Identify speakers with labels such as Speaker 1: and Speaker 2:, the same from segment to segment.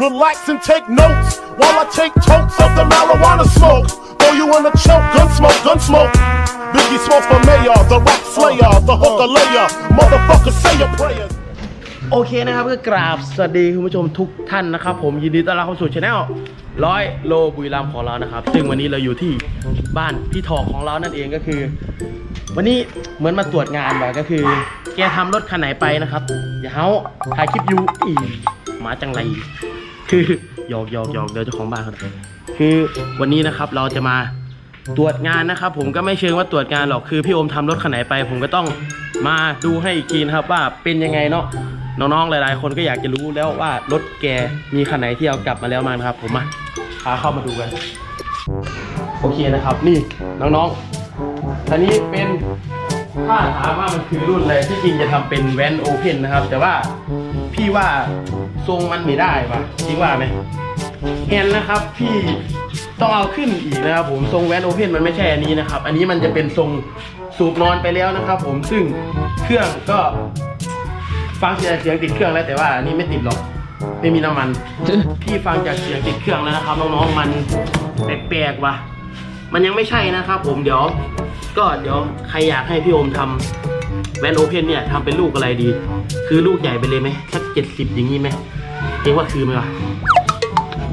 Speaker 1: Relax and take notes while I take totes of the marijuana smoke. Throw you in a choke, gun smoke, gun smoke. Biggie smoke for mayor, the rap slayer, the hooker layer. Motherfucker, say your prayers.
Speaker 2: โอเคนะครับก็กราบสวัสดีคุณผู้ชมทุกท่านนะครับ ผมยินดีต้อนรับเข้าสู่ช anel ร้อยโลบุรีรัมย์ของเรานะครับ ซึ่งวันนี้เราอยู่ที่บ้านพี่ทองของเรานั่นเองก็คือ วันนี้เหมือนมาตรวจงานว่ะก็คือ แกทำรถคันไหนไปนะครับอย่าเฮาถ่ายคลิปอยู่อีหมาจังไร คือหยอกหยอกหยอกเดี๋ยวเจ้าของบ้านเขาคือวันนี้นะครับเราจะมาตรวจงานนะครับ ผมก็ไม่เชิงว่าตรวจงานหรอกคือพี่โอมทำรถคันไหนไป ผมก็ต้องมาดูให้อีกทีนะครับว่าเป็นยังไงเนาะน้องๆหลาย ๆ คนก็อยากจะรู้แล้วว่ารถแกมีคันไหนที่เอากลับมาแล้วมานะครับ ผมมาพาเข้ามาดูกัน โอเคนะครับนี่น้องๆคันนี้เป็นถ้าถามว่ามันคือรุ่นอะไรที่จริงจะทำเป็นแวนโอเพนนะครับ แต่ว่า พี่ว่าทรงมันไม่ได้ปะจริงว่าไหมแฮนนะครับพี่ต้องเอาขึ้นอีกนะครับผมทรงแวนโอเพนมันไม่ใช่อันนี้นะครับ อันนี้มันจะเป็นทรงสูบนอนไปแล้วนะครับ ผมซึ่งเครื่องก็ฟังเสียงเสียงติดเครื่องแล้วแต่ว่าอันนี้ไม่ติดหรอกไม่มีน้ำมัน พี่ฟังจากเสียงติดเครื่องแล้วนะครับน้องๆมันแปลกๆว่ะ มันยังไม่ใช่นะครับ ผมเดี๋ยว ก็เดี๋ยวใครอยากให้พี่โอมทำ แวนโอเพนเนี่ยทำเป็นลูกอะไรดี คือลูกใหญ่ไปเลยไหมสักเจ็ดสิบอย่างนี้ไหมเรียกว่าคือไหมวะ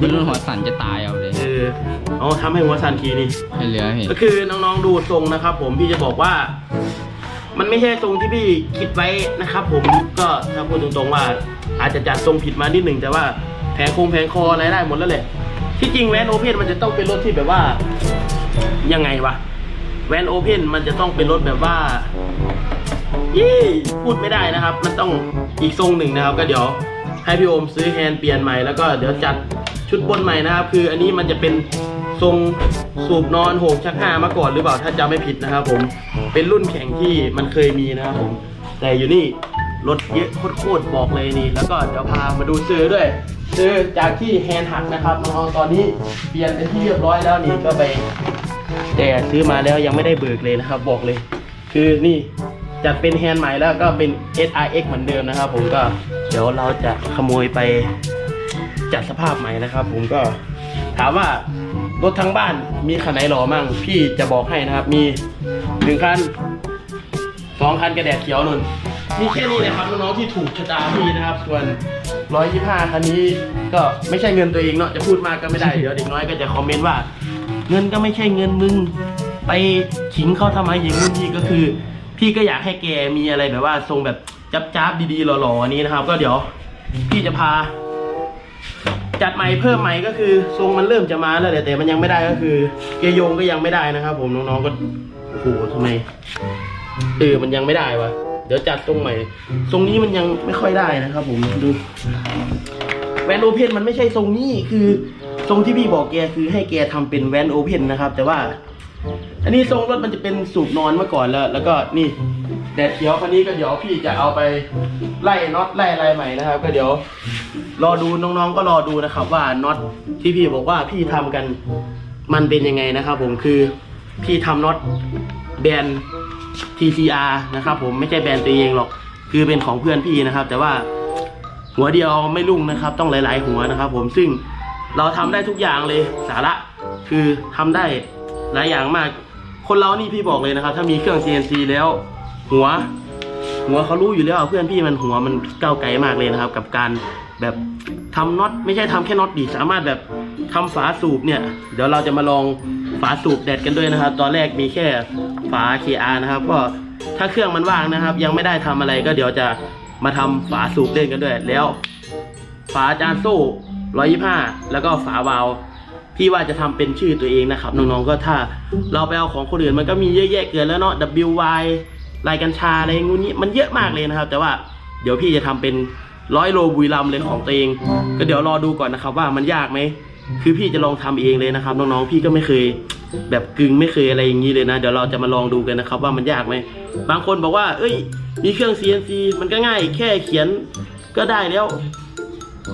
Speaker 3: มันรุ่นหัวสั่นจะตายเอาเลย
Speaker 2: เออเอาทำให้หัวสันทีนี่
Speaker 3: ให้เหลือเห็น
Speaker 2: ก็คือน้องๆดูทรงนะครับผมพี่จะบอกว่า มันไม่ใช่ทรงที่พี่คิดไว้นะครับผมก็ถ้าพูดตรงๆว่า อาจจะจัดทรงผิดมานิดหนึ่งแต่ว่าแผงโครงแผงคออะไรได้หมดแล้วแหละที่จริงแวนโอเพนมันจะต้องเป็นรถที่แบบว่ายังไงวะแวนโอเพนมันจะต้องเป็นรถแบบว่า ยี่พูดไม่ได้นะครับ มันต้องอีกทรงหนึ่งนะครับ ก็เดี๋ยวให้พี่โอมซื้อแฮนด์เปลี่ยนใหม่แล้วก็เดี๋ยวจัดชุดบนใหม่นะครับ คืออันนี้มันจะเป็นทรงสูบนอนโหกชักห้ามาก่อนหรือเปล่าถ้าจำไม่ผิดนะครับ ผมเป็นรุ่นแข่งที่มันเคยมีนะครับผมแต่อยู่นี่รถเยอะโคตรๆบอกเลยนี่ แล้วก็เดี๋ยวพามาดูซื้อด้วยซื้อจากที่แฮนด์หักนะครับน้องตอนนี้เปลี่ยนเป็นที่เรียบร้อยแล้วนี่ก็ไป แต่ซื้อมาแล้วยังไม่ได้เบิกเลยนะครับ บอกเลย คือนี่ จัดเป็นแฮนด์ใหม่แล้วก็เป็น SRX เหมือนเดิมนะครับ ผมก็เดี๋ยวเราจะขโมยไปจัดสภาพใหม่นะครับ ผมก็ถามว่ารถทั้งบ้านมีคันไหนหล่อมั่ง พี่จะบอกให้นะครับ มีหนึ่งคันสองคันกระแดดเขียวนุ่นมีแค่นี้นะครับน้องๆที่ถูกชะตาพี่นะครับ ส่วน 125คันนี้ก็ไม่ใช่เงินตัวเองเนาะจะพูดมากก็ไม่ได้ เดี๋ยวเด็กน้อยก็จะคอมเมนต์ว่า เงินก็ไม่ใช่เงินมึงไปขิงเขาทำไมอย่างนู้นนี่ก็คือ พี่ก็อยากให้แกมีอะไรแบบว่าทรงแบบจับจ้าบๆดีๆหล่อๆอันนี้นะครับ ก็เดี๋ยวพี่จะพา จัดใหม่เพิ่มใหม่ก็คือทรงมันเริ่มจะมาแล้วแหละแต่มันยังไม่ได้ก็คือเกยโยงก็ยังไม่ได้นะครับ ผมน้องๆก็โอ้โหทำไมเออมันยังไม่ได้วะเดี๋ยวจัดทรงใหม่ ทรงนี้มันยังไม่ค่อยได้นะครับ ผมดูแวนโอเพนมันไม่ใช่ทรงนี้คือทรงที่พี่บอกแกคือให้แกทำเป็นแวนโอเพนนะครับ แต่ว่า อันนี้ทรงรถมันจะเป็นสูบนอนมาก่อนแล้ว แล้วก็นี่แดดเขียวคันนี้ก็เดี๋ยวพี่จะเอาไปไล่น็อตไล่อะไรใหม่นะครับ ก็เดี๋ยว รอดูน้องๆก็รอดูนะครับ ว่าน็อตที่พี่บอกว่าพี่ทำกันมันเป็นยังไงนะครับ ผมคือพี่ทำน็อตแบรนด์ TCR นะครับ ผมไม่ใช่แบรนด์ตัวเองหรอก คือเป็นของเพื่อนพี่นะครับ แต่ว่าหัวเดียวไม่รุ่งนะครับ ต้องหลาย ๆ หัวนะครับ ผมซึ่งเราทำได้ทุกอย่างเลยสาระคือทำได้ หลายอย่างมาก คนเรานี่พี่บอกเลยนะครับ ถ้ามีเครื่อง CNC แล้ว หัว หัวเขารู้อยู่แล้วเพื่อนพี่มันหัวมันก้าวไกลมากเลยนะครับ กับการแบบทำน็อตไม่ใช่ทำแค่น็อตดิสามารถแบบทำฝาสูบเนี่ย เดี๋ยวเราจะมาลองฝาสูบแดดกันด้วยนะครับ ตอนแรกมีแค่ฝา KR นะครับ ก็ถ้าเครื่องมันว่างนะครับ ยังไม่ได้ทำอะไรก็เดี๋ยวจะมาทำฝาสูบเล่นกันด้วยแล้ว ฝาจานโซ่ร้อยยี่ห้าแล้วก็ฝาวาล์ว พี่ว่าจะทำเป็นชื่อตัวเองนะครับน้องๆก็ถ้าเราไปเอาของคนอื่นมันก็มีเยอะแยะเกินแล้วเนาะ WY ลายกัญชาอะไรงูนี้มันเยอะมากเลยนะครับ แต่ว่าเดี๋ยวพี่จะทำเป็นร้อยโลบุรีรัมย์เลยของตัวเอง ก็เดี๋ยวรอดูก่อนนะครับว่ามันยากไหมคือพี่จะลองทำเองเลยนะครับน้องๆพี่ก็ไม่เคย แบบกึ่งไม่เคยอะไรอย่างนี้เลยนะ เดี๋ยวเราจะมาลองดูกันนะครับ ว่ามันยากไหมบางคนบอกว่า เอ้ย มีเครื่อง CNC มันก็ง่าย แค่เขียนก็ได้แล้ว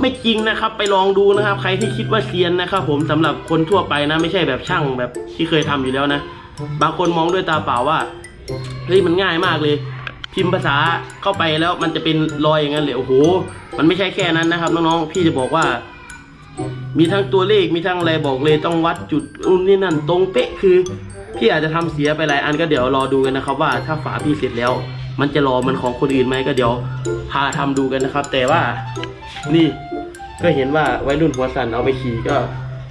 Speaker 2: ไม่จริงนะครับ ไปลองดูนะครับ ใครที่คิดว่าเซียนนะครับ ผมสำหรับคนทั่วไปนะ ไม่ใช่แบบช่างแบบที่เคยทำอยู่แล้วนะ บางคนมองด้วยตาเปล่าว่าเฮ้ยมันง่ายมากเลย พิมพ์ภาษาเข้าไปแล้วมันจะเป็นรอยอย่างนั้นเลยโอ้โห มันไม่ใช่แค่นั้นนะครับน้องๆพี่จะบอกว่า มีทั้งตัวเลขมีทั้งอะไรบอกเลยต้องวัดจุดนู่นนี่นั่นตรงเป๊ะคือพี่อาจจะทำเสียไปหลายอันก็เดี๋ยวรอดูกันนะครับ ว่าถ้าฝาพี่เสร็จแล้ว มันจะรอมันของคนอื่นไหมก็เดี๋ยวพาทำดูกันนะครับ แต่ว่านี่ ก็เห็นว่าวัยรุ่นหัวสันเอาไปขี่ก็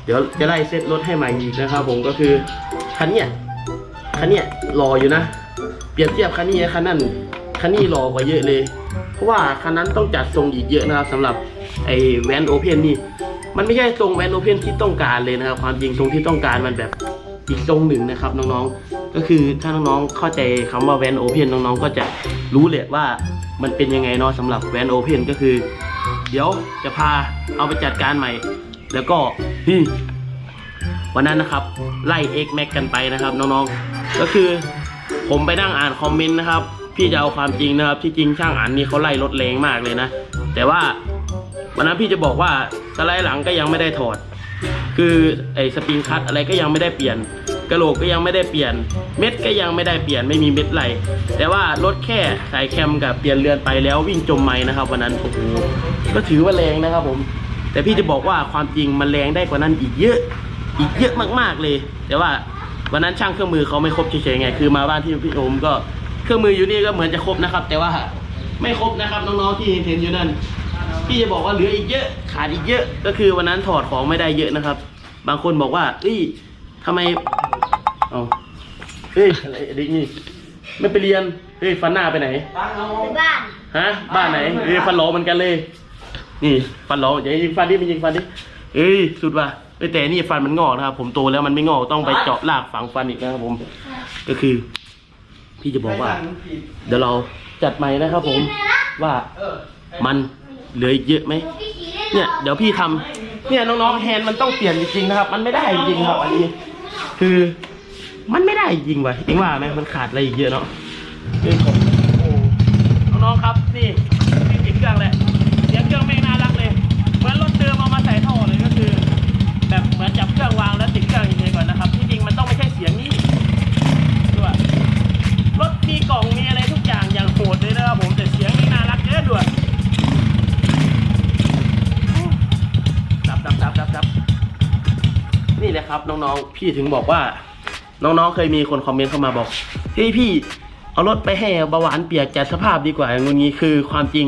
Speaker 2: เดี๋ยวจะไล่เซตรถให้ใหม่อีกนะครับ ผมก็คือคันเนี้ยคันเนี้ยรออยู่นะ เปรียบเทียบคันนี้กับคันนั้นคันนี้รอกว่าเยอะเลย เพราะว่าคันนั้นต้องจัดทรงอีกเยอะนะครับสำหรับไอ้แวนโอเพนนี่มันไม่ใช่ทรงแวนโอเพนที่ต้องการเลยนะครับ ความจริงทรงที่ต้องการมันแบบอีกทรงหนึ่งนะครับน้องๆ ก็คือถ้าน้องๆเข้าใจคำว่าแวนโอเพนน้องๆ ก็จะรู้เลยว่ามันเป็นยังไงเนาะสำหรับแวนโอเพนก็คือ เดี๋ยวจะพาเอาไปจัดการใหม่ แล้วก็นี่วันนั้นนะครับ ไล่ X Max กันไปนะครับน้องๆ ก็คือผมไปนั่งอ่านคอมเมนต์นะครับ พี่จะเอาความจริงนะครับ ที่จริงช่างอ่านนี่เขาไล่รถแรงมากเลยนะ แต่ว่าวันนั้นพี่จะบอกว่าสไลด์หลังก็ยังไม่ได้ถอด คือไอ้สปริงคัตอะไรก็ยังไม่ได้เปลี่ยน กระโหลกก็ยังไม่ได้เปลี่ยน เม็ดก็ยังไม่ได้เปลี่ยนไม่มีเม็ดไหลแต่ว่ารถแค่สายแคมกับเปลี่ยนเรือนไปแล้ววิ่งจมไม้นะครับวันนั้นโอ้โหก็ถือว่าแรงนะครับผม แต่พี่จะบอกว่าความจริงมันแรงได้กว่านั้นอีกเยอะ อีกเยอะมากๆเลย แต่ว่าวันนั้นช่างเครื่องมือเขาไม่ครบเฉยๆไง คือมาบ้านที่พี่โอมก็เครื่องมืออยู่นี่ก็เหมือนจะครบนะครับ แต่ว่าไม่ครบนะครับน้องๆที่เห็นอยู่นั่นพี่จะบอกว่าเหลืออีกเยอะขาดอีกเยอะ ก็คือวันนั้นถอดของไม่ได้เยอะนะครับ บางคนบอกว่าเอ้ยทำไม เอาเฮ้ยอะไรอะไรนี่ไม่ไปเรียน เฮ้ยฟันหน้าไปไหน
Speaker 4: ไปบ้าน
Speaker 2: ฮะ บ้านไหนเอ้ยฟันหลอเหมือนกันเลย นี่ฟันหลออย่ายิงฟันดิมันยิงฟันดิเอ้ยสุดว่ะเอ้ยแต่นี่ฟันมันงอกนะครับผมโตแล้วมันไม่งอกต้องไปเจาะรากฝังฟันอีกนะครับผม ก็คือ พี่จะบอกว่า เดี๋ยวเราจัดใหม่นะครับผมว่ามันเหลืออีกเยอะไหม
Speaker 4: พี่ขี่เล่น
Speaker 2: เนี่ยเดี๋ยวพี่ทำเนี่ยน้องๆแฮนด์มันต้องเปลี่ยนจริงๆนะครับ มันไม่ได้จริงๆครับอันนี้ คือ มันไม่ได้จริงว่ะเองว่าไหมมันขาดอะไรอีกเยอะเนาะเรื่องของโอ้น้องๆครับนี่นี่ติดเครื่องแหละเสียงเครื่องไม่น่ารักเลยเหมือนรถเดิมเอามาใส่ท่อเลยก็คือ แบบเหมือนจับเครื่องวางแล้วติดเครื่องเฉยๆก่อนนะครับที่จริงมันต้องไม่ใช่เสียงนี้ด้วยรถมีกล่องมีอะไรทุกอย่างอย่างโหดเลยนะครับผมแต่เสียงนี่น่ารักเยอะด้วยดับดับดับดับดับนี่แหละครับน้องๆพี่ถึงบอกว่า น้องๆ เคยมีคนคอมเมนต์เข้ามาบอกเฮ้ยพี่เอารถไปให้เบาหวานเปียกจัดสภาพดีกว่าอย่างงี้คือความจริง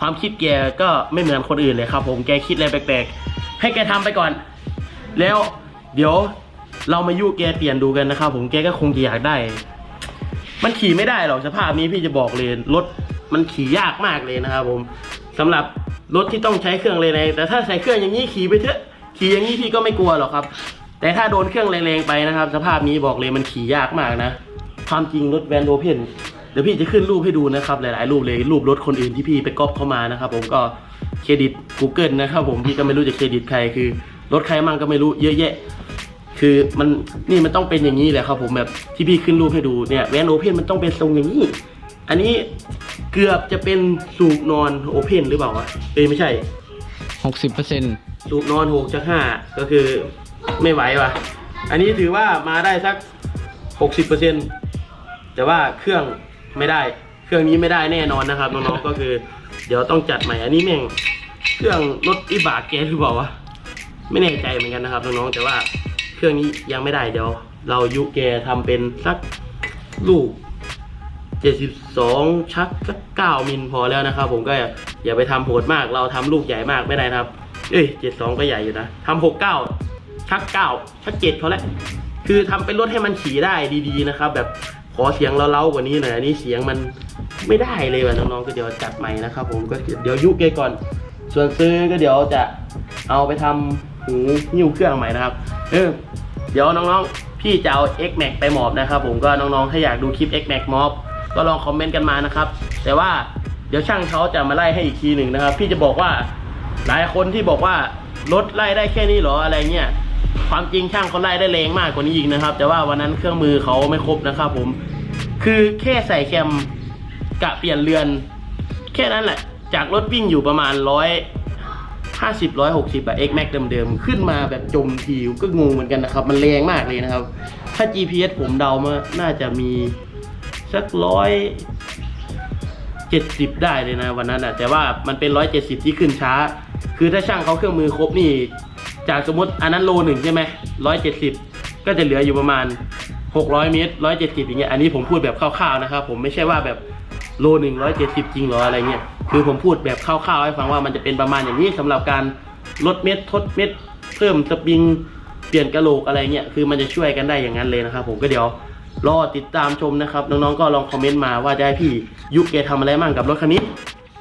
Speaker 2: ความคิดแกก็ไม่เหมือนคนอื่นเลยครับ ผมแกคิดอะไรแปลกๆ ให้แกทำไปก่อน แล้วเดี๋ยวเรามายุ่แกเปลี่ยนดูกันนะครับผมแกก็คงจะอยากได้ มันขี่ไม่ได้หรอกสภาพนี้พี่จะบอกเลยรถมันขี่ยากมากเลยนะครับผมสำหรับรถที่ต้องใช้เครื่องแรงๆแต่ถ้าใส่เครื่องอย่างนี้ขี่ไปเถอะขี่อย่างนี้พี่ก็ไม่กลัวหรอกครับ แต่ถ้าโดนเครื่องแรงๆไปนะครับ สภาพนี้บอกเลยมันขี่ยากมากนะความจริงรถแวนโอเพนเดี๋ยวพี่จะขึ้นรูปให้ดูนะครับ หลายๆรูปเลยรูปรถคนอื่นที่พี่ไปก๊อปเข้ามานะครับ ผมก็เครดิต Google นะครับ ผมพี่ก็ไม่รู้จะเครดิตใครคือ รถใครมั่งก็ไม่รู้เยอะแยะ คือมันนี่มันต้องเป็นอย่างนี้แหละครับ ผมแบบที่พี่ขึ้นรูปให้ดูเนี่ยแวนโอเพนมันต้องเป็นทรงอย่างนี้ อันนี้เกือบจะเป็นสูบนอนโอเพนหรือเปล่าวะเอ้ยไม่ใช่
Speaker 3: หกสิบเปอร์เซ็นต์
Speaker 2: สูบนอนหกจากห้าก็คือ ไม่ไหวว่ะ อันนี้ถือว่ามาได้สักหกสิบเปอร์เซ็นแต่ว่าเครื่องไม่ได้ เครื่องนี้ไม่ได้แน่นอนนะครับน้องๆก็คือ เดี๋ยวต้องจัดใหม่ อันนี้แม่งเครื่องรถอิบากแกหรือเปล่าวะไม่แน่ใจเหมือนกันนะครับน้องๆแต่ว่าเครื่องนี้ยังไม่ได้เดี๋ยว เรายุแกทำเป็นสักลูก 72 ชักสัก9มิลพอแล้วนะครับ ผมก็อย่าอย่าไปทำโหดมาก เราทำลูกใหญ่มากไม่ได้นะครับ เอ้ย 72 ก็ใหญ่อยู่นะทำ69 ชัก9ชัก7เขาแหละคือทำเป็นรถให้มันขี่ได้ดีๆนะครับ แบบขอเสียงเล้าๆกว่านี้หน่อยอันนี้เสียงมันไม่ได้เลยว่ะน้องๆก็เดี๋ยวจัดใหม่นะครับ ผมก็เดี๋ยวยุกแกก่อน ส่วนซื้อก็เดี๋ยวจะเอาไปทำหูหิ้วเครื่องใหม่นะครับเออเดี๋ยวน้องๆ พี่จะเอา X Max ไปมอบนะครับผมก็น้องๆ ถ้าอยากดูคลิป X Max มอบก็ลองคอมเมนต์กันมานะครับ แต่ว่าเดี๋ยวช่างเขาจะมาไล่ให้อีกทีหนึ่งนะครับ พี่จะบอกว่าหลายคนที่บอกว่ารถไล่ได้แค่นี้หรออะไรเงี้ย ความจริงช่างเขาไล่ได้แรงมากกว่านี้อีกนะครับ แต่ว่าวันนั้นเครื่องมือเขาไม่ครบนะครับผม คือแค่ใส่แคมกะเปลี่ยนเรือน แค่นั้นแหละ จากรถวิ่งอยู่ประมาณร้อยห้าสิบร้อยหกสิบอะ X Max เดิมๆ ขึ้นมาแบบจมทีก็งงเหมือนกันนะครับ มันแรงมากเลยนะครับ ถ้า GPS ผมเดามาน่าจะมีสักร้อยเจ็ดสิบได้เลยนะวันนั้นอะแต่ว่ามันเป็นร้อยเจ็ดสิบที่ขึ้นช้า คือถ้าช่างเขาเครื่องมือครบนี่ จากสมมติอันนั้นโลหนึ่งใช่ไหมร้อยเจ็ดสิบก็จะเหลืออยู่ประมาณหกร้อยเมตรร้อยเจ็ดสิบอย่างเงี้ย อันนี้ผมพูดแบบคร่าวๆนะครับ ผมไม่ใช่ว่าแบบโลหนึ่งร้อยเจ็ดสิบจริงหรออะไรเงี้ย คือผมพูดแบบคร่าวๆให้ฟังว่ามันจะเป็นประมาณอย่างนี้สำหรับการลดเม็ดทดเม็ดเพิ่มสปริงเปลี่ยนกระโหลกอะไรเงี้ย คือมันจะช่วยกันได้อย่างนั้นเลยนะครับ ผมก็เดี๋ยวรอติดตามชมนะครับ น้องๆก็ลองคอมเมนต์มาว่าจะให้พี่ยุคเกทำอะไรมั่งกับรถคันนี้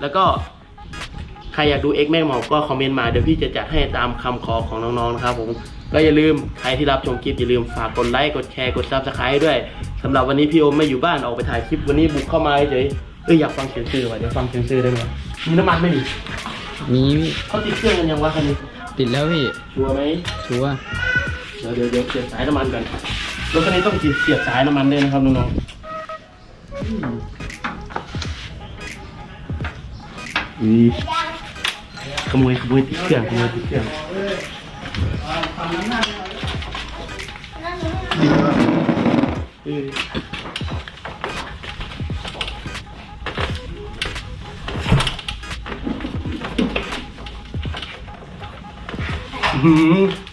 Speaker 2: แล้วก็ ครอยากดู X แม่หมอก็คอมเมนต์มาเดี๋ยวพี่จะจัดให้ตามคำขอของน้องๆนะครับผมก็อย่าลืมใครที่รับชมคลิปอย่าลืมฝากกดไลค์กดแชร์กดซับสไครต์ด้วยสำหรับวันนี้พี่โอมไม่อยู่บ้านออกไปถ่ายคลิปวันนี้บุกเข้ามาเฉยเอ้ยอยากฟังเสียงซื้อว่ะเดี๋ยวฟังเสียงซื้อได้ไหมมีน้ำมันไหมนี่
Speaker 3: มีพี่
Speaker 2: เขาติดเครื่องกันยังวะคันนี้
Speaker 3: ติดแล้วพี่
Speaker 2: ชัวร์ไหม
Speaker 3: ชัวร์
Speaker 2: เดี๋ยวเดี๋ยวเดี๋ยวเสียบสายน้ำมันก่อนรถคันนี้ต้องเสียบสายน้ำมันด้วยนะครับน้องๆอืม อืมขโมย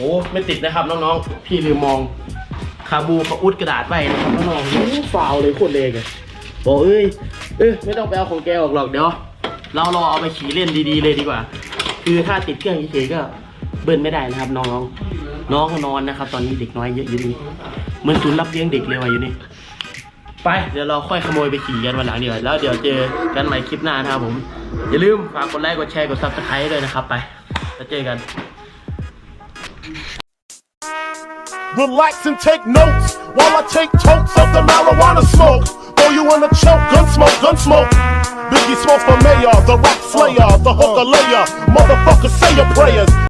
Speaker 2: โอ้ไม่ติดนะครับน้องๆ พี่ลืมมองคาบูเขาอุดกระดาษไว้นะครับน้องๆฟาวเลยโคตรเลงอะบอกเอ้ยเอ้ยไม่ต้องไปเอาของแกออกหรอกเดี๋ยวเรารอเอาไปขี่เล่นดีๆเลยดีกว่า คือถ้าติดเครื่องเฉยๆก็เบิ้ลไม่ได้นะครับน้องน้องนอนนะครับ ตอนนี้เด็กน้อยเยอะอยู่นี่เหมือนศูนย์รับเลี้ยงเด็กเลยว่ะอยู่นี่ไปเดี๋ยวเราค่อยขโมยไปขี่กันวันหลังดีกว่าแล้วเดี๋ยวเจอกันใหม่คลิปหน้านะครับผม อย่าลืมฝากกดไลค์กดแชร์กดซับสไครต์ด้วยนะครับไปแล้วเจอกัน
Speaker 1: Relax and take notes while I take totes of the marijuana smoke. Throw you in a choke, gun smoke, gun smoke. Biggie smoke for mayor, the rap slayer, the hooker layer. Motherfucker, say your prayers.